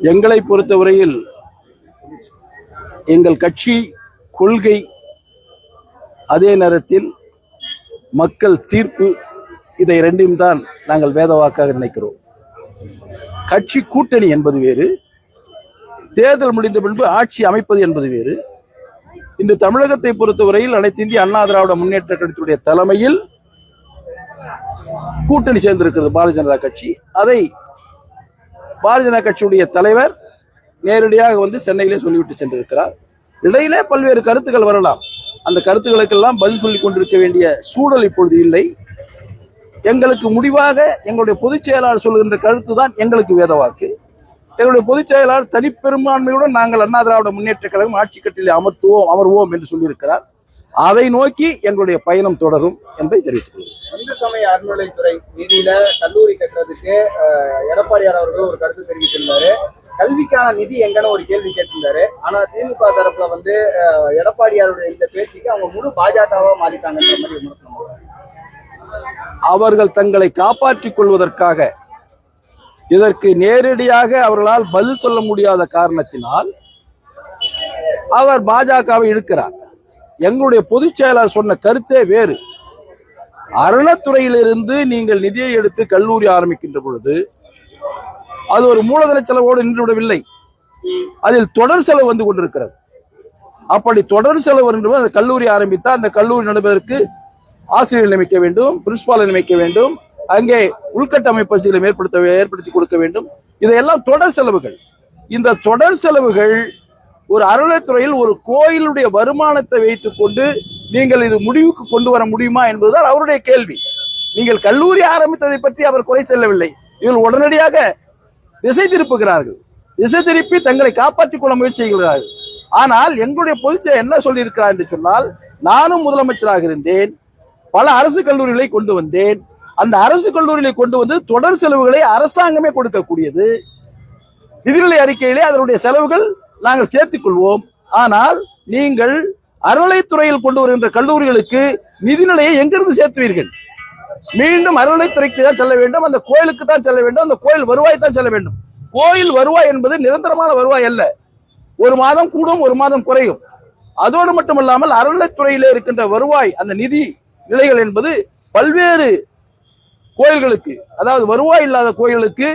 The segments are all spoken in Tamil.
எங்களை பொறுத்தவரையில் எங்கள் கட்சி கொள்கை அதே நேரத்தில் மக்கள் தீர்ப்பு இதை ரெண்டையும் தான் நாங்கள் வேதவாக்காக நினைக்கிறோம். கட்சி கூட்டணி என்பது வேறு தேர்தல் முடிந்த பின்பு ஆட்சி அமைப்பது என்பது வேறு. இன்று தமிழகத்தை பொறுத்தவரையில் அனைத்து இந்திய அண்ணா திராவிட முன்னேற்ற கழகத்துடைய தலைமையில் கூட்டணி சேர்ந்திருக்கிறது பாரதிய ஜனதா கட்சி. அதை பாரதிய ஜனதா கட்சியுடைய தலைவர் நேரடியாக வந்து சென்னையிலே சொல்லிவிட்டு சென்றிருக்கிறார். இடையிலே பல்வேறு கருத்துக்கள் வரலாம். அந்த கருத்துக்களுக்கெல்லாம் பதில் சொல்லிக் கொண்டிருக்க வேண்டிய சூழல் இப்பொழுது இல்லை. எங்களுக்கு முடிவாக எங்களுடைய பொதுச் செயலாளர் சொல்கின்ற கருத்து தான் எங்களுக்கு வேதவாக்கு. எங்களுடைய பொதுச் செயலாளர் தனிப்பெரும்பான்மையுடன் நாங்கள் அண்ணா திராவிட முன்னேற்ற கழகம் ஆட்சி கட்டிலே அமர்த்துவோம் அமர்வோம் என்று சொல்லியிருக்கிறார். அதை நோக்கி எங்களுடைய பயணம் தொடரும் என்பதை தெரிவித்துக் கொள்கிறேன். இந்து சமய அறநிலைத்துறை நிதியில கல்லூரி கட்டுறதுக்கு எடப்பாடியார் அவர்கள் ஒரு கருத்து தெரிவித்திருந்தாரு. கல்விக்கான நிதி எங்கன்னு ஒரு கேள்வி கேட்டிருந்தாரு. ஆனா திமுக தரப்புல வந்து எடப்பாடியாருடைய இந்த பேச்சுக்கு அவங்க முழு பாஜகவா மாறிட்டாங்கன்ற மாதிரி விமர்சனம். அவர்கள் தங்களை காப்பாற்றிக் கொள்வதற்காக இதற்கு நேரடியாக அவர்களால் பதில் சொல்ல முடியாத காரணத்தினால் அவர் பாஜகவை இழுக்கிறார். எங்களுடைய பொதுச் செயலாளர் சொன்ன கருத்தே வேறு. அறநிலைத்துறையிலிருந்து நீங்கள் நிதியை எடுத்து கல்லூரி ஆரம்பிக்கின்ற பொழுது அது ஒரு மூலதன செலவோடு நின்றுவிடவில்லை அதில் தொடர் செலவு வந்து கொண்டிருக்கிறது. அப்படி தொடர் செலவு என்று அந்த கல்லூரி ஆரம்பித்தால் அந்த கல்லூரி நடப்பதற்கு ஆசிரியர் நியமிக்க வேண்டும் பிரின்சிபாலை நியமிக்க வேண்டும் அங்கே உள்கட்டமைப்பு வசதிகளை ஏற்படுத்த ஏற்படுத்தி கொடுக்க வேண்டும். இதையெல்லாம் தொடர் செலவுகள். இந்த தொடர் செலவுகள் ஒரு அறநிலைத்துறையில் ஒரு கோயிலுடைய வருமானத்தை வைத்துக்கொண்டு நீங்கள் இது முடிவுக்கு கொண்டு வர முடியுமா என்பதுதான் அவருடைய கேள்வி. நீங்கள் கல்லூரி ஆரம்பித்ததை பற்றி அவர் குறை செல்லவில்லை. இவர்கள் உடனடியாக திசை திருப்புகிறார்கள். திசை திருப்பி தங்களை காப்பாற்றிக் கொள்ள முயற்சி செய்கிறார்கள். ஆனால் எங்களுடைய பொதுச்செயல் என்ன சொல்லியிருக்கிறார் என்று சொன்னால் நானும் முதலமைச்சராக இருந்தேன் பல அரசு கல்லூரிகளை கொண்டு வந்தேன். அந்த அரசு கல்லூரிகளை கொண்டு வந்து தொடர் செலவுகளை அரசாங்கமே கொடுக்கக்கூடியது. நிதிநிலை அறிக்கையிலே அதனுடைய செலவுகள் நாங்கள் சேர்த்துக் கொள்வோம் ஆனால் நீங்கள் அறநிலைத்துறையில் கொண்டு வருகின்ற கல்லூரிகளுக்கு நிதிநிலையை எங்கிருந்து சேர்த்துவீர்கள்? மீண்டும் அறநிலைத்துறைக்கு தான் செல்ல வேண்டும். அந்த கோயிலுக்கு தான் செல்ல வேண்டும். அந்த கோயில் வருவாய் தான் செல்ல வேண்டும். கோயில் வருவாய் என்பது நிரந்தரமான வருவாய் அல்ல. ஒரு மாதம் கூடும் ஒரு மாதம் குறையும். அதோடு மட்டுமல்லாமல் அறநிலைத்துறையிலே இருக்கின்ற வருவாய் அந்த நிதி நிலைகள் என்பது பல்வேறு கோயில்களுக்கு அதாவது வருவாய் இல்லாத கோயில்களுக்கு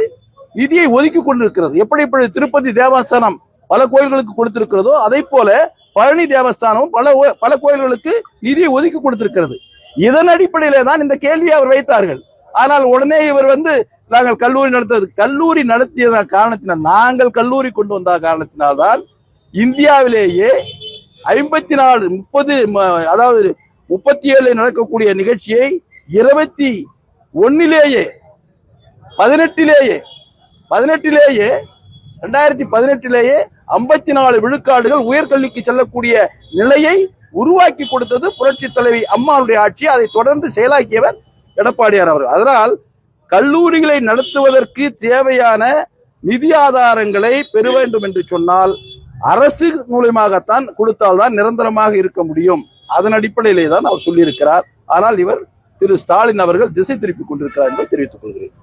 நிதியை ஒதுக்கி கொண்டிருக்கிறது. எப்படி இப்படி திருப்பதி தேவஸ்தானம் பல கோயில்களுக்கு கொடுத்திருக்கிறதோ அதை போல பழனி தேவஸ்தானம் பல ஓ- பல கோயில்களுக்கு நிதியை ஒதுக்கி கொடுத்திருக்கிறது. இதன் அடிப்படையிலே தான் இந்த கேள்வியை அவர் வைத்தார்கள். ஆனால் உடனே இவர் வந்து நாங்கள் கல்லூரி நடத்தது கல்லூரி நடத்திய காரணத்தினால் நாங்கள் கல்லூரி கொண்டு வந்த காரணத்தினால்தான் இந்தியாவிலேயே ஐம்பத்தி நாலு முப்பது அதாவது முப்பத்தி ஏழு நடக்கக்கூடிய நிகழ்ச்சியை இருபத்தி ஒன்னிலேயே பதினெட்டிலேயே பதினெட்டிலேயே ரெண்டாயிரத்தி பதினெட்டிலேயே ஐம்பத்தி நாலு விழுக்காடுகள் உயர்கல்விக்கு செல்லக்கூடிய நிலையை உருவாக்கி கொடுத்தது புரட்சி தலைவி அம்மாவுடைய ஆட்சி. அதை தொடர்ந்து செயலாக்கியவர் எடப்பாடியார் அவர் அதனால் கல்லூரிகளை நடத்துவதற்கு தேவையான நிதி ஆதாரங்களை பெற வேண்டும் என்று சொன்னால் அரசு மூலியமாகத்தான் கொடுத்தால்தான் நிரந்தரமாக இருக்க முடியும். அதன் அடிப்படையிலே தான் அவர் சொல்லியிருக்கிறார். ஆனால் இவர் திரு ஸ்டாலின் அவர்கள் திசை திருப்பிக் கொண்டிருக்கிறார் என்பதை தெரிவித்துக் கொள்கிறேன்.